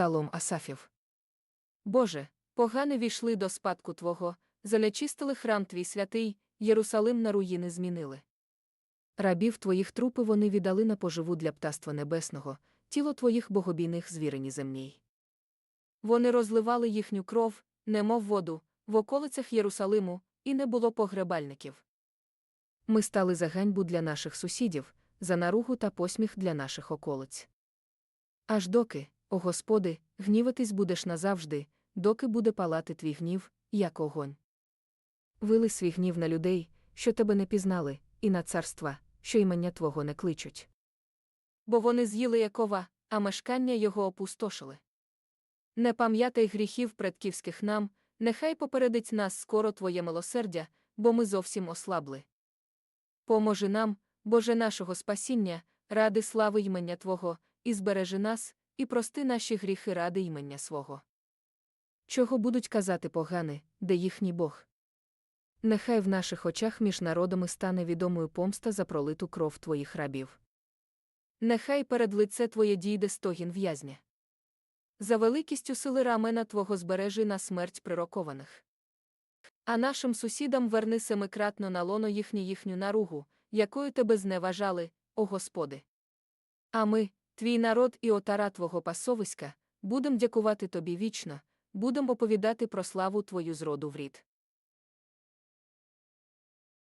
Псалом Асафів. Боже, погани війшли до спадку Твого, залячистили храм твій святий, Єрусалим на руїни змінили. Рабів твоїх трупи вони віддали на поживу для птаства небесного, тіло твоїх богобійних звірені земній. Вони розливали їхню кров, немов воду, в околицях Єрусалиму, і не було погребальників. Ми стали за ганьбу для наших сусідів, за наругу та посміх для наших околиць. Аж доки, о Господи, гніватись будеш назавжди, доки буде палати твій гнів, як огонь. Вили свій гнів на людей, що тебе не пізнали, і на царства, що імення Твого не кличуть. Бо вони з'їли Якова, а мешкання його опустошили. Не пам'ятай гріхів предківських нам, нехай попередить нас скоро Твоє милосердя, бо ми зовсім ослабли. Поможи нам, Боже нашого спасіння, ради слави ймення Твого, і збережи нас, і прости наші гріхи ради ймення свого. Чого будуть казати погани, де їхній Бог? Нехай в наших очах між народами стане відомою помста за пролиту кров твоїх рабів. Нехай перед лице твоє дійде стогін в'язня. За великістю сили рамена Твого збережи на смерть прирокованих. А нашим сусідам верни семикратно на лоно їхню їхню наругу, якою тебе зневажали, о Господи. А ми, твій народ і отара Твого пасовиська, будем дякувати тобі вічно, будем оповідати про славу Твою з роду в рід.